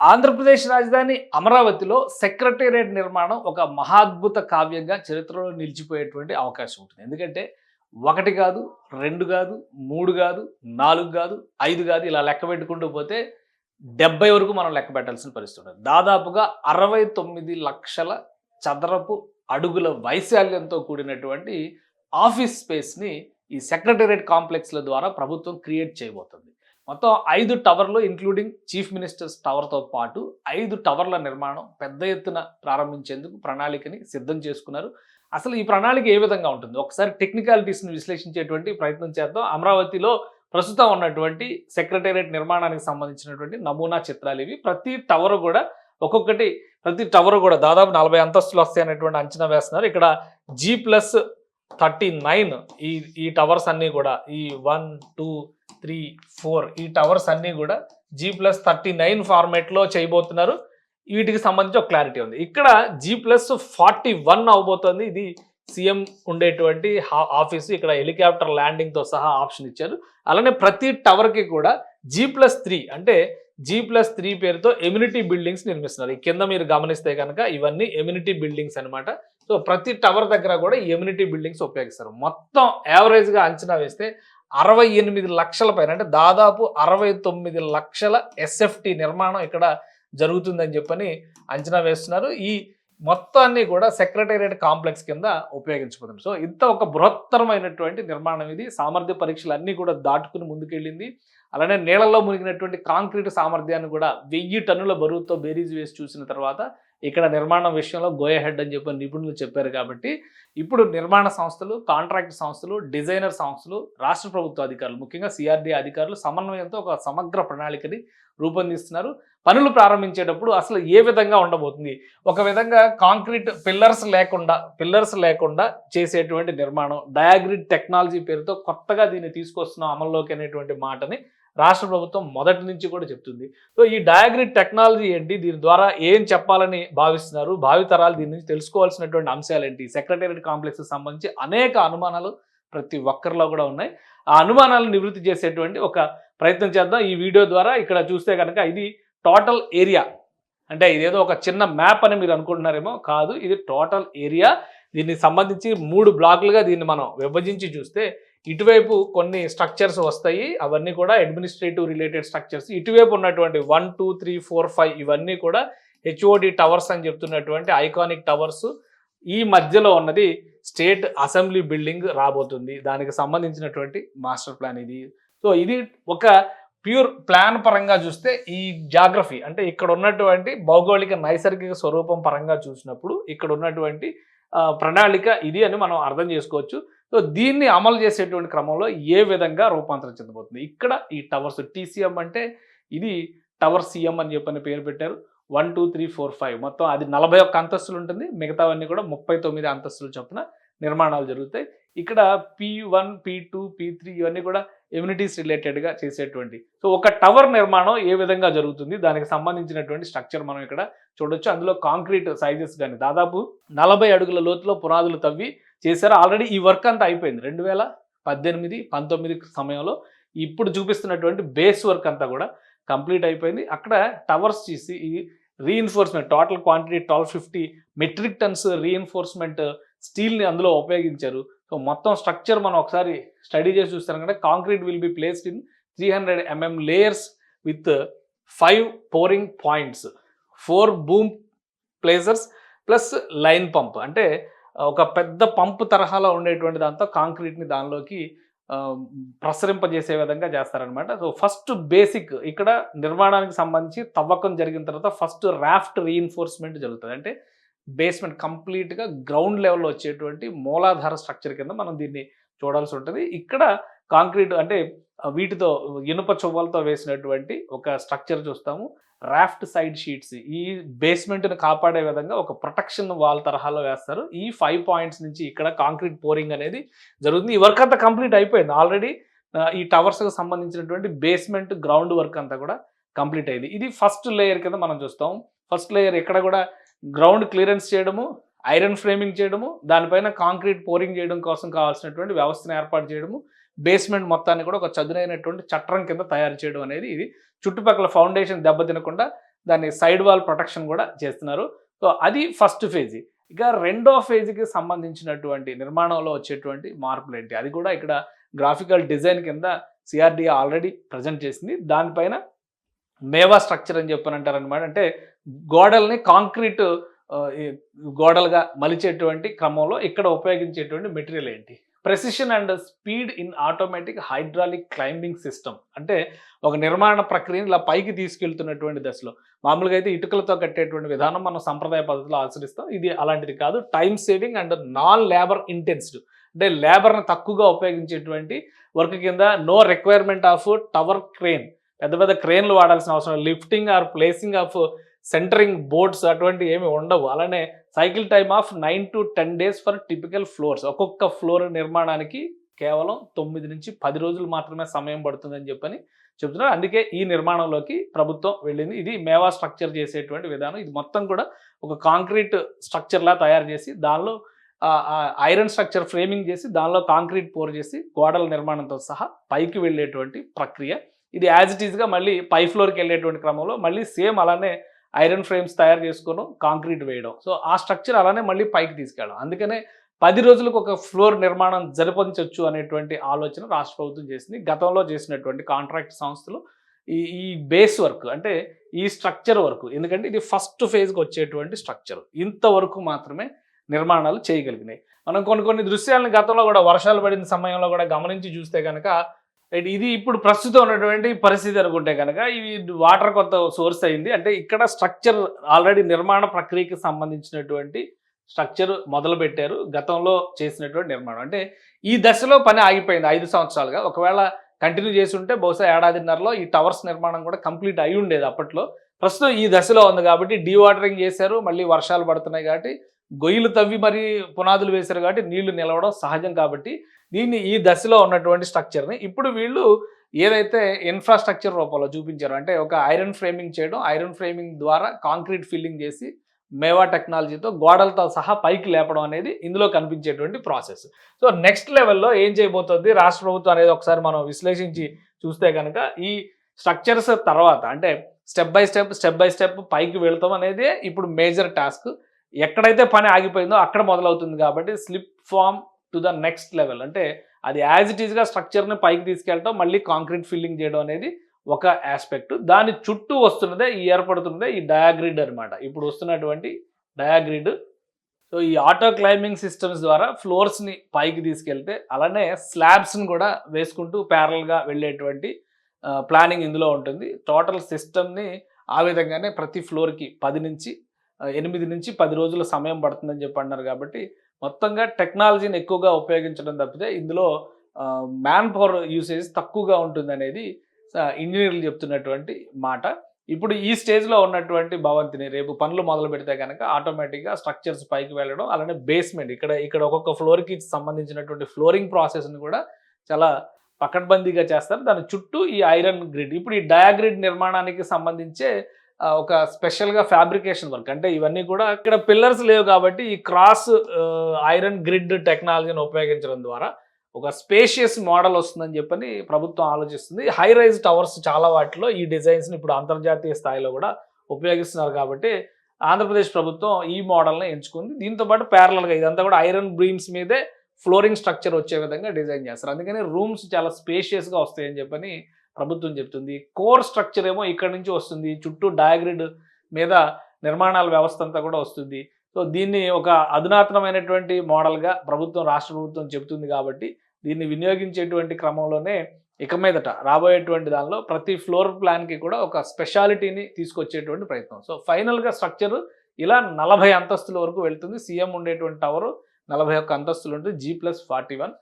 ఆంధ్రప్రదేశ్ రాజధాని అమరావతిలో సెక్రటేరియట్ నిర్మాణం ఒక మహాద్భుత కావ్యంగా చరిత్రలో నిలిచిపోయేటువంటి అవకాశం ఉంటుంది. ఎందుకంటే ఒకటి కాదు రెండు కాదు మూడు కాదు నాలుగు కాదు ఐదు కాదు ఇలా లెక్క పెట్టుకుంటూ పోతే డెబ్బై వరకు మనం లెక్క పెట్టాల్సిన పరిస్థితి ఉంటుంది. దాదాపుగా అరవై తొమ్మిది లక్షల చదరపు అడుగుల వైశాల్యంతో కూడినటువంటి ఆఫీస్ స్పేస్ని ఈ సెక్రటేరియట్ కాంప్లెక్స్ల ద్వారా ప్రభుత్వం క్రియేట్ చేయబోతుంది. మొత్తం ఐదు టవర్లు ఇంక్లూడింగ్ చీఫ్ మినిస్టర్స్ టవర్తో పాటు ఐదు టవర్ల నిర్మాణం పెద్ద ఎత్తున ప్రారంభించేందుకు ప్రణాళికని సిద్ధం చేసుకున్నారు. అసలు ఈ ప్రణాళిక ఏ విధంగా ఉంటుంది? ఒకసారి టెక్నికాలిటీస్ని విశ్లేషించేటువంటి ప్రయత్నం చేద్దాం. అమరావతిలో ప్రస్తుతం ఉన్నటువంటి సెక్రటేరియట్ నిర్మాణానికి సంబంధించినటువంటి నమూనా చిత్రాలు ఇవి. ప్రతి టవర్ కూడా ఒక్కొక్కటి ప్రతి టవర్ కూడా దాదాపు నలభై అంతస్తులు వస్తాయి అనేటువంటి అంచనా వేస్తున్నారు. ఇక్కడ జీ ప్లస్ థర్టీ నైన్ ఈ ఈ టవర్స్ అన్నీ కూడా ఈ వన్ టూ త్రీ ఫోర్ ఈ టవర్స్ అన్నీ కూడా జీ ప్లస్ థర్టీ నైన్ ఫార్మేట్లో చేయబోతున్నారు. వీటికి సంబంధించి ఒక క్లారిటీ ఉంది. ఇక్కడ జీ ప్లస్ ఫార్టీ వన్ అవబోతోంది. ఇది సీఎం ఉండేటువంటి ఆఫీసు. ఇక్కడ హెలికాప్టర్ ల్యాండింగ్తో సహా ఆప్షన్ ఇచ్చారు. అలానే ప్రతి టవర్కి కూడా జీ ప్లస్ త్రీ అంటే జీ ప్లస్ త్రీ పేరుతో ఎమ్యూనిటీ బిల్డింగ్స్ నిర్మిస్తున్నారు. ఈ కింద మీరు గమనిస్తే కనుక ఇవన్నీ ఎమ్యూనిటీ బిల్డింగ్స్ అన్నమాట. సో ప్రతి టవర్ దగ్గర కూడా ఎమ్యూనిటీ బిల్డింగ్స్ ఉపయోగిస్తారు. మొత్తం యావరేజ్గా అంచనా వేస్తే అరవై ఎనిమిది లక్షల పైన అంటే దాదాపు అరవై తొమ్మిది లక్షల ఎస్ఎఫ్టి నిర్మాణం ఇక్కడ జరుగుతుందని చెప్పని అంచనా వేస్తున్నారు. ఈ మొత్తాన్ని కూడా సెక్రటేరియట్ కాంప్లెక్స్ కింద ఉపయోగించబోతుంది సో ఇంత ఒక బృహత్తరమైనటువంటి నిర్మాణం ఇది. సామర్థ్య పరీక్షలు అన్నీ కూడా దాటుకుని ముందుకెళ్ళింది. అలానే నీళ్ళల్లో మునిగినటువంటి కాంక్రీట్ సామర్థ్యాన్ని కూడా వెయ్యి టన్నుల బరువుతో బేరీజ్ వేసి చూసిన తర్వాత ఇక్కడ నిర్మాణం విషయంలో గోయహెడ్ అని చెప్పి నిపుణులు చెప్పారు కాబట్టి ఇప్పుడు నిర్మాణ సంస్థలు కాంట్రాక్ట్ సంస్థలు డిజైనర్ సంస్థలు రాష్ట్ర ప్రభుత్వ అధికారులు ముఖ్యంగా సిఆర్డీ అధికారులు సమన్వయంతో ఒక సమగ్ర ప్రణాళికని రూపొందిస్తున్నారు. పనులు ప్రారంభించేటప్పుడు అసలు ఏ విధంగా ఉండబోతుంది? ఒక విధంగా కాంక్రీట్ పిల్లర్స్ లేకుండా పిల్లర్స్ లేకుండా చేసేటువంటి నిర్మాణం డయాగ్రిడ్ టెక్నాలజీ పేరుతో కొత్తగా దీన్ని తీసుకొస్తున్నాం అమల్లోకి అనేటువంటి మాటని రాష్ట్ర ప్రభుత్వం మొదటి నుంచి కూడా చెప్తుంది. సో ఈ డయాగ్రిడ్ టెక్నాలజీ ఏంటి? దీని ద్వారా ఏం చెప్పాలని భావిస్తున్నారు? భావితరాలు దీని నుంచి తెలుసుకోవాల్సినటువంటి అంశాలు ఏంటి? సెక్రటేరియట్ కాంప్లెక్స్ సంబంధించి అనేక అనుమానాలు ప్రతి ఒక్కరిలో కూడా ఉన్నాయి. ఆ అనుమానాలను నివృత్తి చేసేటువంటి ఒక ప్రయత్నం చేద్దాం. ఈ వీడియో ద్వారా ఇక్కడ చూస్తే కనుక ఇది టోటల్ ఏరియా. అంటే ఇదేదో ఒక చిన్న మ్యాప్ అని మీరు అనుకుంటున్నారేమో? కాదు ఇది టోటల్ ఏరియా. దీనికి సంబంధించి మూడు బ్లాకులుగా దీన్ని మనం విభజించి చూస్తే ఇటువైపు కొన్ని స్ట్రక్చర్స్ వస్తాయి అవన్నీ కూడా అడ్మినిస్ట్రేటివ్ రిలేటెడ్ స్ట్రక్చర్స్ ఇటువైపు ఉన్నటువంటి one two three four five ఇవన్నీ కూడా హెచ్ఓడి టవర్స్ అని చెప్తున్నటువంటి ఐకానిక్ టవర్స్ ఈ మధ్యలో ఉన్నది స్టేట్ అసెంబ్లీ బిల్డింగ్ రాబోతుంది. దానికి సంబంధించినటువంటి మాస్టర్ ప్లాన్ ఇది. సో ఇది ఒక ప్యూర్ ప్లాన్ పరంగా చూస్తే ఈ జాగ్రఫీ అంటే ఇక్కడ ఉన్నటువంటి భౌగోళిక నైసర్గిక స్వరూపం పరంగా చూసినప్పుడు ఇక్కడ ఉన్నటువంటి ప్రణాళిక ఇది అని మనం అర్థం చేసుకోవచ్చు. సో దీన్ని అమలు చేసేటువంటి క్రమంలో ఏ విధంగా రూపాంతరం చెందబోతుంది? ఇక్కడ ఈ టవర్స్ టీసీఎం అంటే ఇది టవర్ సీఎం అని చెప్పని పేరు పెట్టారు. One two three four five. మొత్తం అది నలభై ఒక్క అంతస్తులు ఉంటుంది. మిగతావన్నీ కూడా ముప్పై తొమ్మిది అంతస్తులు చొప్పున నిర్మాణాలు జరుగుతాయి. ఇక్కడ P one P two P three ఇవన్నీ కూడా ఎమ్యూనిటీస్ రిలేటెడ్గా చేసేటువంటి. సో ఒక టవర్ నిర్మాణం ఏ విధంగా జరుగుతుంది? దానికి సంబంధించినటువంటి స్ట్రక్చర్ మనం ఇక్కడ చూడొచ్చు. అందులో కాంక్రీట్ సైజెస్ కానీ దాదాపు నలభై అడుగుల లోతులో పునాదులు తవ్వి చేశారు? ఆల్రెడీ ఈ వర్క్ అంతా అయిపోయింది. రెండు వేల పద్దెనిమిది పంతొమ్మిది సమయంలో ఇప్పుడు చూపిస్తున్నటువంటి బేస్ వర్క్ అంతా కూడా కంప్లీట్ అయిపోయింది. అక్కడ టవర్స్ చేసి ఈ reinforcement total quantity twelve fifty metric tons reinforcement స్టీల్ని అందులో ఉపయోగించారు. సో మొత్తం స్ట్రక్చర్ మనం ఒకసారి స్టడీ చేసి చూస్తాం కదా concrete will be placed in three hundred MM layers with five pouring points four boom placers plus line pump అంటే ఒక పెద్ద పంపు తరహాలో ఉండేటువంటి దాంతో కాంక్రీట్ని దానిలోకి ప్రసరింపజేసే విధంగా చేస్తారనమాట సో ఫస్ట్ బేసిక్ ఇక్కడ నిర్మాణానికి సంబంధించి తవ్వకం జరిగిన తర్వాత ఫస్ట్ రాఫ్ట్ రీఇన్ఫోర్స్మెంట్ జరుగుతుంది. అంటే బేస్మెంట్ కంప్లీట్గా గ్రౌండ్ లెవెల్లో వచ్చేటువంటి మూలాధార స్ట్రక్చర్ కింద మనం దీన్ని చూడాల్సి ఉంటుంది. ఇక్కడ కాంక్రీట్ అంటే వీటితో ఇనుప చువ్వలతో వేసినటువంటి ఒక స్ట్రక్చర్ చూస్తాము. రాఫ్ట్ సైడ్ షీట్స్ ఈ బేస్మెంట్ని కాపాడే విధంగా ఒక ప్రొటెక్షన్ వాల్ తరహాలో వేస్తారు. ఈ ఫైవ్ పాయింట్స్ నుంచి ఇక్కడ కాంక్రీట్ పోరింగ్ అనేది జరుగుతుంది. ఈ వర్క్ అంతా కంప్లీట్ అయిపోయింది. ఆల్రెడీ ఈ టవర్స్కి సంబంధించినటువంటి బేస్మెంట్ గ్రౌండ్ వర్క్ అంతా కూడా కంప్లీట్ అయింది. ఇది ఫస్ట్ లేయర్ కింద మనం చూస్తాం. ఫస్ట్ లేయర్ ఇక్కడ కూడా గ్రౌండ్ క్లియరెన్స్ చేయడము ఐరన్ ఫ్రేమింగ్ చేయడము దానిపైన కాంక్రీట్ పోరింగ్ చేయడం కోసం కావాల్సినటువంటి వ్యవస్థను ఏర్పాటు చేయడము బేస్మెంట్ మొత్తాన్ని కూడా ఒక చదునైనటువంటి చట్రం కింద తయారు చేయడం అనేది ఇది. చుట్టుపక్కల ఫౌండేషన్ దెబ్బతినకుండా దాన్ని సైడ్ వాల్ ప్రొటెక్షన్ కూడా చేస్తున్నారు. సో అది ఫస్ట్ ఫేజ్ ఇక రెండో ఫేజ్కి సంబంధించినటువంటి నిర్మాణంలో వచ్చేటువంటి మార్పులు ఏంటి? అది కూడా ఇక్కడ గ్రాఫికల్ డిజైన్ కింద సిఆర్డీఏ ఆల్రెడీ ప్రజెంట్ చేసింది. దానిపైన మేవా స్ట్రక్చర్ అని చెప్పనంటారు అనమాట అంటే గోడల్ని కాంక్రీట్ గోడలుగా మలిచేటువంటి క్రమంలో ఇక్కడ ఉపయోగించేటువంటి మెటీరియల్ ఏంటి? Precision and speed in automatic hydraulic climbing system అంటే ఒక నిర్మాణ ప్రక్రియను ఇలా పైకి తీసుకెళ్తున్నటువంటి దశలో. మామూలుగా అయితే ఇటుకలతో కట్టేటువంటి విధానం మనం సంప్రదాయ పద్ధతిలో ఆచరిస్తాం. ఇది అలాంటిది కాదు. Time saving and non labour intensive అంటే లేబర్ని తక్కువగా ఉపయోగించేటువంటి వర్క్ కింద no requirement of tower crane పెద్ద పెద్ద క్రేన్లు వాడాల్సిన అవసరం lifting or placing of centring boards అటువంటి ఏమి ఉండవు. అలానే cycle time of nine to ten days for typical floors. ఒక్కొక్క ఫ్లోర్ నిర్మాణానికి కేవలం తొమ్మిది నుంచి పది రోజులు మాత్రమే సమయం పడుతుందని చెప్పని చెప్తున్నారు. అందుకే ఈ నిర్మాణంలోకి ప్రభుత్వం వెళ్ళింది. ఇది మేవా స్ట్రక్చర్ చేసేటువంటి విధానం. ఇది మొత్తం కూడా ఒక కాంక్రీట్ స్ట్రక్చర్లా తయారు చేసి దానిలో ఐరన్ స్ట్రక్చర్ ఫ్రేమింగ్ చేసి దానిలో కాంక్రీట్ పోర్ చేసి గోడల నిర్మాణంతో సహా పైకి వెళ్ళేటువంటి ప్రక్రియ. ఇది యాజ్ ఇట్ ఈస్గా మళ్ళీ పై ఫ్లోర్కి వెళ్ళేటువంటి క్రమంలో మళ్ళీ సేమ్ అలానే ఐరన్ ఫ్రేమ్స్ తయారు చేసుకోవడం కాంక్రీట్ వేయడం. సో ఆ స్ట్రక్చర్ అలానే మళ్ళీ పైకి తీసుకెళ్ళడం. అందుకనే పది రోజులకు ఒక ఫ్లోర్ నిర్మాణం జరిపించవచ్చు అనేటువంటి ఆలోచన రాష్ట్ర ప్రభుత్వం చేసింది. గతంలో చేసినటువంటి కాంట్రాక్ట్ సంస్థలు ఈ ఈ బేస్ వర్క్ అంటే ఈ స్ట్రక్చర్ వర్క్. ఎందుకంటే ఇది ఫస్ట్ ఫేజ్కి వచ్చేటువంటి స్ట్రక్చర్. ఇంతవరకు మాత్రమే నిర్మాణాలు చేయగలిగినాయి. మనం కొన్ని కొన్ని దృశ్యాలను గతంలో కూడా వర్షాలు పడిన సమయంలో కూడా గమనించి చూస్తే కనుక అండ్ ఇది ఇప్పుడు ప్రస్తుతం ఉన్నటువంటి పరిస్థితి అనుకుంటే కనుక ఇవి వాటర్ కొత్త సోర్స్ అయింది. అంటే ఇక్కడ స్ట్రక్చర్ ఆల్రెడీ నిర్మాణ ప్రక్రియకి సంబంధించినటువంటి స్ట్రక్చర్ మొదలు పెట్టారు గతంలో చేసినటువంటి నిర్మాణం. అంటే ఈ దశలో పని ఆగిపోయింది ఐదు సంవత్సరాలుగా. ఒకవేళ కంటిన్యూ చేసి ఉంటే బహుశా ఏడాదిన్నరలో ఈ టవర్స్ నిర్మాణం కూడా కంప్లీట్ అయి ఉండేది అప్పట్లో. ప్రస్తుతం ఈ దశలో ఉంది కాబట్టి డీవాటరింగ్ చేశారు. మళ్ళీ వర్షాలు పడుతున్నాయి కాబట్టి గొయ్యిలు తవ్వి మరీ పునాదులు వేశారు కాబట్టి నీళ్ళు నిలవడం సహజం కాబట్టి దీన్ని ఈ దశలో ఉన్నటువంటి స్ట్రక్చర్ని ఇప్పుడు వీళ్ళు ఏదైతే ఇన్ఫ్రాస్ట్రక్చర్ రూపంలో చూపించారో అంటే ఒక ఐరన్ ఫ్రేమింగ్ చేయడం ఐరన్ ఫ్రేమింగ్ ద్వారా కాంక్రీట్ ఫిల్లింగ్ చేసి మేవా టెక్నాలజీతో గోడలతో సహా పైకి లేపడం అనేది ఇందులో కనిపించేటువంటి ప్రాసెస్ సో నెక్స్ట్ లెవెల్లో ఏం చేయబోతుంది? రాష్ట్ర ప్రభుత్వం అనేది ఒకసారి మనం విశ్లేషించి చూస్తే కనుక ఈ స్ట్రక్చర్స్ తర్వాత అంటే step by step step by step పైకి వెళ్తాం అనేది ఇప్పుడు మేజర్ టాస్క్ ఎక్కడైతే పని ఆగిపోయిందో అక్కడ మొదలవుతుంది కాబట్టి slip form to the next level. అంటే అది యాజ్ ఇట్ ఈస్గా స్ట్రక్చర్ని పైకి తీసుకెళ్ళటం మళ్ళీ కాంక్రీట్ ఫిల్లింగ్ చేయడం అనేది ఒక ఆస్పెక్ట్ దాని చుట్టూ వస్తున్నదే ఈ ఏర్పడుతున్నదే ఈ డయాగ్రిడ్ అనమాట ఇప్పుడు వస్తున్నటువంటి డయాగ్రిడ్ సో ఈ ఆటో క్లైంబింగ్ సిస్టమ్స్ ద్వారా ఫ్లోర్స్ని పైకి తీసుకెళ్తే అలానే స్లాబ్స్ని కూడా వేసుకుంటూ ప్యారల్గా వెళ్ళేటువంటి ప్లానింగ్ ఇందులో ఉంటుంది. టోటల్ సిస్టమ్ని ఆ విధంగానే ప్రతి ఫ్లోర్కి పది నుంచి ఎనిమిది నుంచి పది రోజుల సమయం పడుతుందని చెప్పి అన్నారు కాబట్టి మొత్తంగా టెక్నాలజీని ఎక్కువగా ఉపయోగించడం తప్పితే ఇందులో మ్యాన్ పవర్ యూసేజ్ తక్కువగా ఉంటుంది అనేది ఇంజనీర్లు చెప్తున్నటువంటి మాట. ఇప్పుడు ఈ స్టేజ్లో ఉన్నటువంటి భవంతిని రేపు పనులు మొదలు పెడితే కనుక ఆటోమేటిక్గా స్ట్రక్చర్స్ పైకి వెళ్ళడం అలానే బేస్మెంట్ ఇక్కడ ఇక్కడ ఒక్కొక్క ఫ్లోర్కి సంబంధించినటువంటి ఫ్లోరింగ్ ప్రాసెస్ని కూడా చాలా పకడ్బందీగా చేస్తారు. దాని చుట్టూ ఈ ఐరన్ గ్రిడ్ ఇప్పుడు ఈ డయాగ్రిడ్ నిర్మాణానికి సంబంధించే ఒక స్పెషల్గా ఫ్యాబ్రికేషన్ వర్క్ అంటే ఇవన్నీ కూడా ఇక్కడ పిల్లర్స్ లేవు కాబట్టి ఈ క్రాస్ ఐరన్ గ్రిడ్ టెక్నాలజీని ఉపయోగించడం ద్వారా ఒక స్పేషియస్ మోడల్ వస్తుందని చెప్పని ప్రభుత్వం ఆలోచిస్తుంది. హై రైజ్ టవర్స్ చాలా వాటిలో ఈ డిజైన్స్ని ఇప్పుడు అంతర్జాతీయ స్థాయిలో కూడా ఉపయోగిస్తున్నారు కాబట్టి ఆంధ్రప్రదేశ్ ప్రభుత్వం ఈ మోడల్ని ఎంచుకుంది. దీంతో పాటు ప్యారలల్గా ఇదంతా కూడా ఐరన్ బ్రీమ్స్ మీదే ఫ్లోరింగ్ స్ట్రక్చర్ వచ్చే విధంగా డిజైన్ చేస్తారు. అందుకని రూమ్స్ చాలా స్పేషియస్గా వస్తాయని చెప్పని ప్రభుత్వం చెప్తుంది. కోర్ స్ట్రక్చర్ ఏమో ఇక్కడ నుంచి వస్తుంది. చుట్టూ డయాగ్రిడ్ మీద నిర్మాణాల వ్యవస్థ అంతా కూడా వస్తుంది. సో దీన్ని ఒక అధునాతనమైనటువంటి మోడల్గా ప్రభుత్వం రాష్ట్ర ప్రభుత్వం చెబుతుంది కాబట్టి దీన్ని వినియోగించేటువంటి క్రమంలోనే ఇక మీదట రాబోయేటువంటి దానిలో ప్రతి ఫ్లోర్ ప్లాన్కి కూడా ఒక స్పెషాలిటీని తీసుకొచ్చేటువంటి ప్రయత్నం. సో ఫైనల్గా స్ట్రక్చర్ ఇలా నలభై అంతస్తుల వరకు వెళ్తుంది. సీఎం ఉండేటువంటి టవర్ నలభై ఒక్క అంతస్తులు ఉంటుంది. G plus forty one.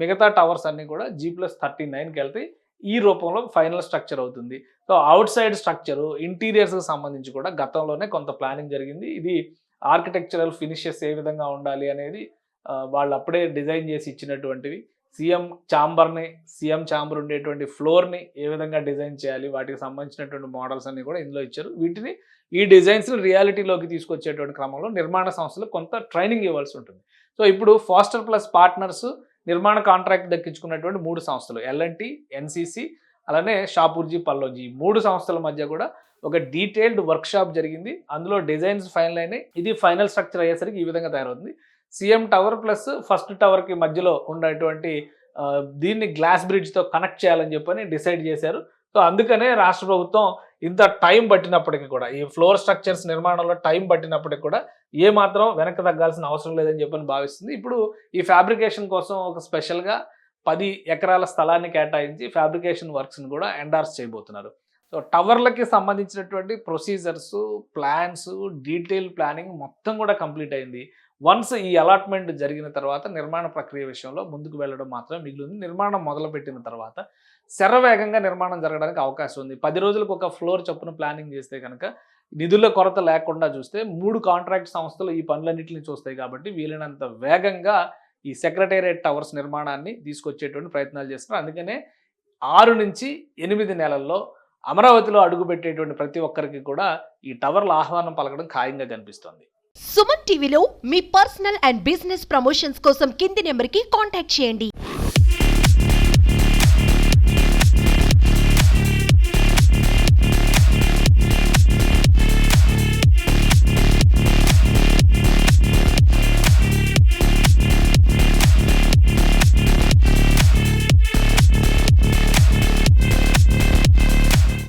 మిగతా టవర్స్ అన్నీ కూడా జీ ప్లస్ థర్టీ నైన్కి వెళ్తాయి. ఈ రూపంలో ఫైనల్ స్ట్రక్చర్ అవుతుంది. సో అవుట్ సైడ్ స్ట్రక్చరు ఇంటీరియర్స్కి సంబంధించి కూడా గతంలోనే కొంత ప్లానింగ్ జరిగింది. ఇది ఆర్కిటెక్చరల్ ఫినిషెస్ ఏ విధంగా ఉండాలి అనేది వాళ్ళు అప్పుడే డిజైన్ చేసి ఇచ్చినటువంటివి. సీఎం ఛాంబర్ని సీఎం ఛాంబర్ ఉండేటువంటి ఫ్లోర్ని ఏ విధంగా డిజైన్ చేయాలి వాటికి సంబంధించినటువంటి మోడల్స్ అన్ని కూడా ఇందులో ఇచ్చారు. వీటిని ఈ డిజైన్స్ని రియాలిటీలోకి తీసుకొచ్చేటువంటి క్రమంలో నిర్మాణ సంస్థలు కొంత ట్రైనింగ్ ఇవ్వాల్సి ఉంటుంది. సో ఇప్పుడు ఫాస్టర్ ప్లస్ పార్ట్నర్స్ నిర్మాణ కాంట్రాక్ట్ దక్కించుకున్నటువంటి మూడు సంస్థలు ఎల్ఎన్టీ ఎన్సీసీ అలానే షాపూర్జీ పల్లోజీ మూడు సంస్థల మధ్య కూడా ఒక డీటెయిల్డ్ వర్క్ షాప్ జరిగింది. అందులో డిజైన్స్ ఫైనల్ అయినాయి. ఇది ఫైనల్ స్ట్రక్చర్ అయ్యేసరికి ఈ విధంగా తయారవుతుంది. సీఎం టవర్ ప్లస్ ఫస్ట్ టవర్కి మధ్యలో ఉన్నటువంటి దీన్ని గ్లాస్ బ్రిడ్జ్తో కనెక్ట్ చేయాలని చెప్పని డిసైడ్ చేశారు. సో అందుకనే రాష్ట్ర ప్రభుత్వం ఇంత టైం పట్టినప్పటికీ కూడా ఈ ఫ్లోర్ స్ట్రక్చర్స్ నిర్మాణంలో టైం పట్టినప్పటికీ కూడా ఏ మాత్రం వెనక్కి తగ్గాల్సిన అవసరం లేదని చెప్పని భావిస్తుంది. ఇప్పుడు ఈ ఫ్యాబ్రికేషన్ కోసం ఒక స్పెషల్గా పది ఎకరాల స్థలాన్ని కేటాయించి ఫ్యాబ్రికేషన్ వర్క్స్ని కూడా ఎండార్స్ చేయబోతున్నారు. సో టవర్లకి సంబంధించినటువంటి ప్రొసీజర్స్ ప్లాన్స్ డీటెయిల్ ప్లానింగ్ మొత్తం కూడా కంప్లీట్ అయింది. వన్స్ ఈ అలాట్మెంట్ జరిగిన తర్వాత నిర్మాణ ప్రక్రియ విషయంలో ముందుకు వెళ్ళడం మాత్రమే మిగిలింది. నిర్మాణం మొదలుపెట్టిన తర్వాత శరవేగంగా నిర్మాణం జరగడానికి అవకాశం ఉంది. పది రోజులకు ఒక ఫ్లోర్ చొప్పున ప్లానింగ్ చేస్తే కనుక నిధుల కొరత లేకుండా చూస్తే మూడు కాంట్రాక్ట్ సంస్థలు ఈ పనులన్నింటిని చూస్తాయి కాబట్టి వీలైనంత వేగంగా ఈ సెక్రటేరియట్ టవర్స్ నిర్మాణాన్ని తీసుకొచ్చేటువంటి ప్రయత్నాలు చేస్తున్నారు. అందుకనే ఆరు నుంచి ఎనిమిది నెలల్లో అమరావతిలో అడుగుపెట్టేటువంటి ప్రతి ఒక్కరికి కూడా ఈ టవర్ల ఆహ్వానం పలకడం ఖాయంగా కనిపిస్తోంది. సుమన్ టీవీలో మీ పర్సనల్ అండ్ బిజినెస్ ప్రమోషన్స్ కోసం కింది నెంబర్కి కాంటాక్ట్ చేయండి.